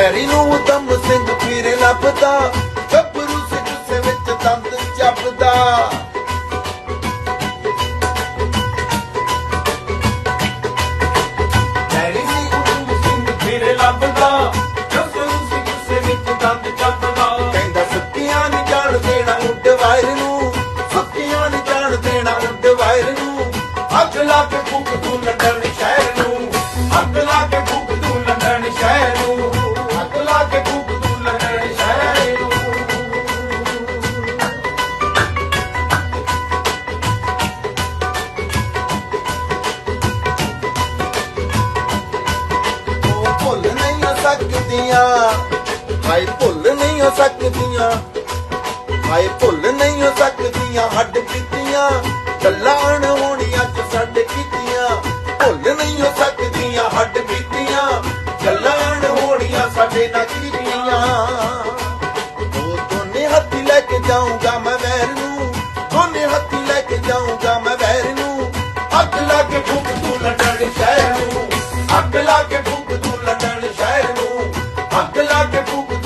ਪੈਰੀ ਨੂੰ ਦਮ ਸਿੰਘ ਪੀਰ ਲੱਭਦਾ, ਗੱਭਰੂ ਸੀ ਗੁੱਸੇ ਵਿੱਚ ਦੰਦ ਚੱਬਦਾ ਪੈਰੀ ਸੀ ਸਿੰਘ ਫਿਰ ਲੱਭਦਾ ਜਦੋਂ ਸਿੱਖ ਗੁੱਸੇ ਵਿੱਚ ਦੰਦ ਚੱਬਦਾ ਕਹਿੰਦਾ, ਸੱਤਿਆਂ ਨਹੀਂ ਜਾਣ ਦੇਣਾ ਉੱਡ ਵਾਇਰ ਨੂੰ, ਸੱਤਿਆਂ ਨਹੀਂ ਜਾਣ ਦੇਣਾ ਉੱਡ ਵਾਇਰ ਨੂੰ। ਅੱਗ ਲਾ ਕੇ ਫੂਕ ਤੂੰ ਲੰਡਨ ਸਕਦੀਆਂ। ਹਾਏ, ਭੁੱਲ ਨਹੀਂ ਹੋ ਸਕਦੀਆਂ। ਹਾਏ, ਭੁੱਲ ਨਹੀਂ ਹੋ ਸਕਦੀਆਂ। ਹੱਡ ਕੀਤੀਆਂ, ਗੱਲਾਂ ਹੋਣੀਆਂ ਚ ਸਾਡੇ ਕੀਤੀਆਂ। ਭੁੱਲ ਨਹੀਂ ਹੋ ਸਕਦੀਆਂ, ਹੱਡ ਕੀਤੀਆਂ ਗੱਲਾਂ ਹੋਣੀਆਂ ਸਾਡੇ ਨਾਲ ਕੀਤੀਆਂ। ਉਹ ਦੋਨੇ ਹੱਥੀ ਲੈ ਕੇ ਜਾਊਂਗਾ República.